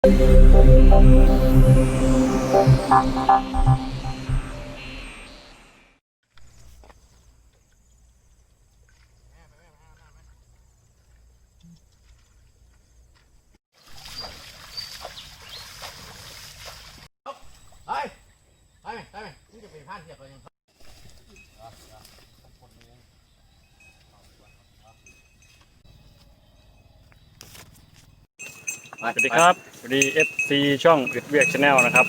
ไปไปไหมไปไหมมึงจะไปพานเทียบอะไรยัง สวัสดีครับสวัสดี FC ช่องอึดเวียกชาแนลนะครับ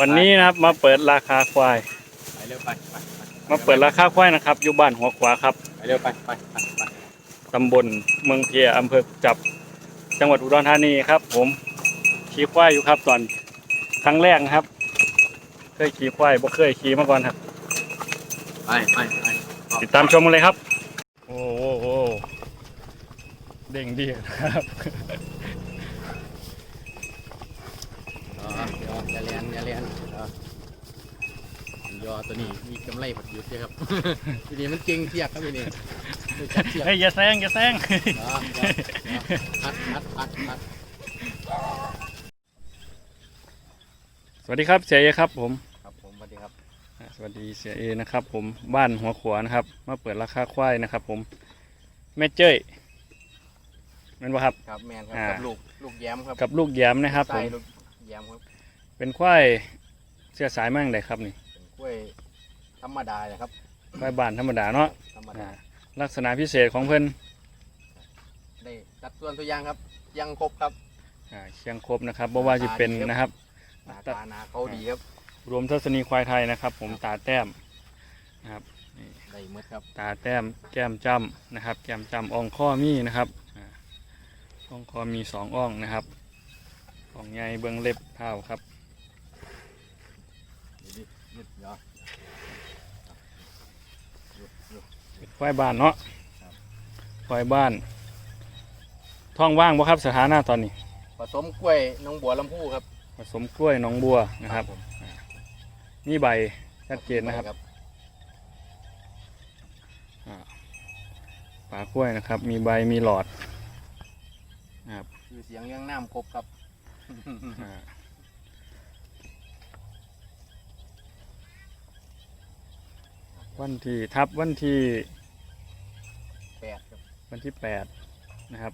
วันนี้นะครับมาเปิดราคาควายไปเร็วไปไปไปมาเปิดราคาควายนะครับ อยู่บ้านหัวขวาครับไปเร็วไปไปไปไปตำบลเมืองเพียอำเภอจับ จังหวัดอุดรธานีครับ ผมขี่ควายอยู่ครับตอนครั้งแรกนะครับ เคยขี่ควายบ่เคยขี่มาก่อนครับไปไปไปติดตามชมกันเลยครับ โอ้โหโอ้โหเด้งดีครับ อย่าเลียนอย่าเลียน ยอตัวนี้มีกำไรผัดยุดเลยครับ ทีนี้มันเก่งเทียกครับทีนี้จัดเทียกเฮ้ยอย่าแซงอย่าแซงพัดพัดพัดพัดสวัสดีครับเสียเอครับผม ครับผมสวัสดีครับอ่าสวัสดีเสียเอนะครับผมบ้านหัวขวานะครับ มาเปิดราคาควายนะครับผมแม่เจ้ยนั่นวะครับ ครับแมนครับอ่ากับลูกลูกแย้มครับ กับลูกแย้มนะครับผใส่มลูกแย้มครับ เป็นควายเสียสายมั่งเลยครับนี่เป็นก ล้วยธรรมดาเลยครับควายบ้านธรรมดาเนาะธรรมอ่าดาลักษณะพิเศษของเพิ่นได้จัดส่วนตัวอย่างครับ ยังครบครับอ่าเชียงครบนะครับบ่ว่าจะเป็นนะครับ หน้าตาหนาเขาดีครับรวมทัศนีควายไทยนะครับ ผมตาแต้มนะครับได้หมดครับตาแต้มแก้มจ้ำนะครับ แก้มจ้ำอ่องข้อมีนะครับอ่าอ่องข้อมีสองอ่องนะครับอ่องใหญ่เบื้องเล็บเท้าครับ นี่นี่เดี๋ยว เป็น ควายบ้านเนาะครับควายบ้าน ท้องว่างบ่ครับสถานะตอนนี้ ผสมกล้วยน้องบัวลำพูครับผสมกล้วยหนองบัวนะครับ ผมมีใบชัดเจนนะครับปลากล้วยนะครับ มีใบมีหลอดนะครับคือเสียงเรื่องน้ำครบครับ อ่าวันที่ทับวันที่แปดครับ วันที่แปดนะครับ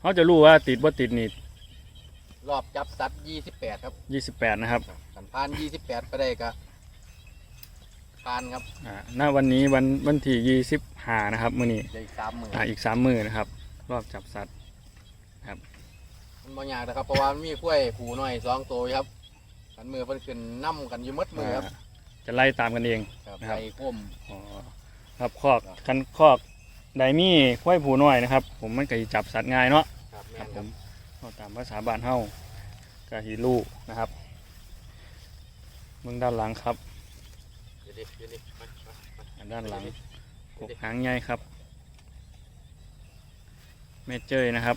เขาจะรู้ว่าติดว่าติดนี่รอบจับสัตว์ยี่สิบแปดครับยี่สิบแปดนะครับกันพานยี่สิบแปดไปได้ก็พานครับอ่าหน้าวันนี้วันวันที่ยี่สิบห้านะครับมื้อนี้ได้อีกสามหมื่นอ่าอีกสามมือนะครับ รอบจับสัตว์มันบางอย่างนะครับเพราะว่ามันมีกล้วยผูน้อยสองตัวครับกันมือเพิ่นขึ้นน้ำกันอยู่หมัดมือครับอ่าจะไล่ตามกันเองครับนะครับใส่ก้มอ๋อ ครับคอกคันคอกไดมี่ควายผูน้อยนะครับ ผมมันก็สิจับสัตว์ง่ายเนาะครับแม่ครับนผครับมเอาตามภาษาบ้านเฮาก็ฮีลูกนะครับเมืองด้านหลังครับเดี๋ยวดิเดี๋ยวดิมามามาอันด้านหลังกกหางใหญ่ครับแม่เจ้ยนะครับ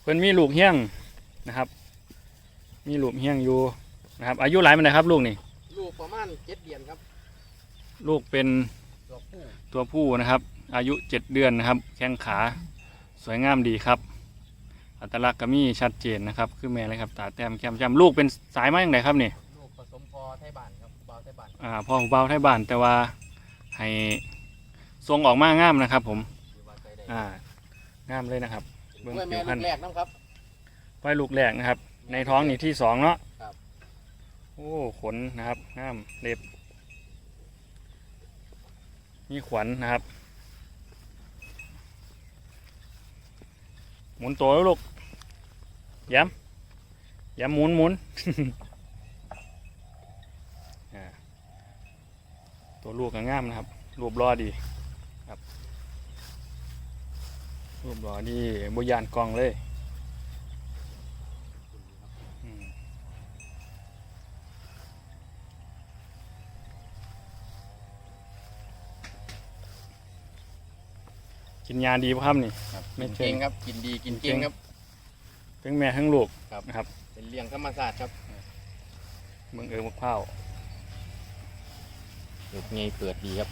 เพิ่นมีลูกเฮี้ยงนะครับ มีลูกเฮี้ยงอยู่นะครับ อายุหลายมันไหนครับ ลูกนี่ลูก ประมาณเจ็ดเดือนครับ ลูกเป็นตัวผู้ตัวผู้นะครับ อายุเจ็ดเดือนนะครับ แข้งขาสวยงามดีครับ อัตลักษณ์ก็มีชัดเจนนะครับ คือแม่เลยครับ ตาแต้มแก้มจ้ำลูกเป็นสายมาอย่างไรครับนี่ลูกผสมพอไทยบ้านครับเบาไทยบ้านอ่าพ่อเบาไทยบ้านแต่ว่าให้ทรงออกมางามนะครับ ผมหรือว่าใจได้อ่างามเลยนะครับ เบิ่งกล้วยผิแม่วพรรณลูกแรกน้ำครับไว้ลูกแรกนะครับ ในท้องนี่ที่สองเนาะครับ โอ้ขนนะครับงามเล็บ มีขวัญนะครับ หมุนตัวแล้วลูกย้ำย้ำหมุนหมุนตัวลูกก็งามนะครับ รูปรอดีครับ รูปรอดีบยานกองเลย กินยาดีป่ะครับนี่ ไม่กินเก่ง เก่งครับ กินดีกินเก่งครับ ทั้งแม่ทั้งลูกครับครับเป็นเลี้ยงธรรมศาสตร์ครับเมืองเอิงมะพร้าวลูกไงเปิดดีครับ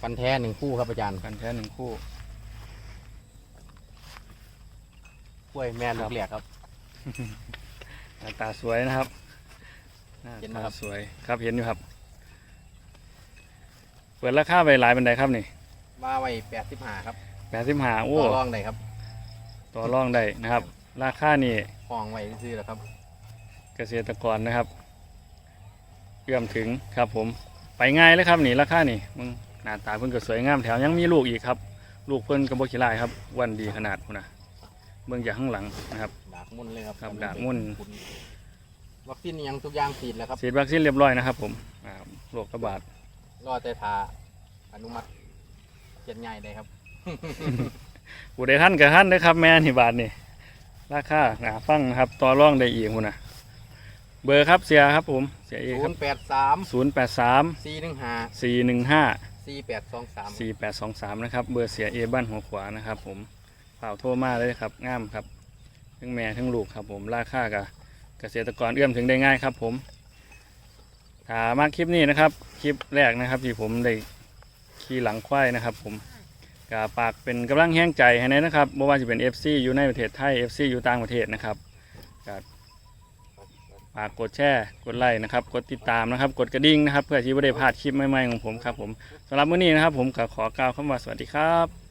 ฟันแท้หนึ่งคู่ครับอาจารย์กันแท้หนึ่งคู่ กล้วยแม่ลูกเหลียกครับ หน้าตาสวยนะครับ เห็นไหมตาครับสวยครับเห็นอยู่ครับ เปิดราคาไปหลายบันไดครับนี่มาไว้แปดสิบห้าครับแปดสิบห้าโอ้ต่อรองได้ครับต่อรองได้นะครับ ราคานี่ห้องไว้ซื้อแล้วครับ เกษตรกรนะครับเอื้อมถึงครับผมไปง่ายเลยครับนี่ราคานี่มึงหน้าตาเพิ่นก็สวยงามแถวยังมีลูกอีกครับ ลูกเพิ่นกระบอกขี้ลายครับอ้วันดีขนาดพุ่นนะเบื้องจากข้างหลังนะครับดากมุ่นเลยครับครับดากมุ่น วัคซีนยังทุกอย่างฉีดแล้วครับฉีดวัคซีนเรียบร้อยนะครับ ผมอ่าโรคระบาดรอแต่ทาอนุมัติเจ็ดง่ายได้ครับผู้ใดท่านกับท่านนะครับ แม่นี่บาทนี่ราคาหนาฟังนะครับต่อรองได้อีกพุ่นนะเบอร์ครับเสียครับผมเสียเอศูครับนย์แปดสามศูนย์แปดสามสี่หนึ่งห้าสี่หนึ่งห้า สี่แปดสองสามสี่แปดสองสามนะครับ เบอร์เสียเอบ้านหัวขวานะครับ ผมเป่าโทรมาเลยครับงามครับ ทั้งแม่ทั้งลูกครับผม ราคากับเกษตรกรเอื้อมถึงได้ง่ายครับผมถ้ามาคลิปนี้นะครับ คลิปแรกนะครับ ที่ผมได้ขี่หลังควายนะครับ ผมกาปากเป็นกำลังแห้งใจให้นนะครับไม่ว่าจะเป็น FC อยู่ในประเทศไทย FC อยู่ต่างประเทศนะครับก็ฝากกดแชร์กดไลค์นะครับ กดติดตามนะครับ กดกระดิ่งนะครับ เพื่อที่จะได้พลาดคลิปใหม่ๆของผมครับผมสำหรับมื้อนี้นะครับ ผมก็ขอกล่าวคำว่าสวัสดีครับ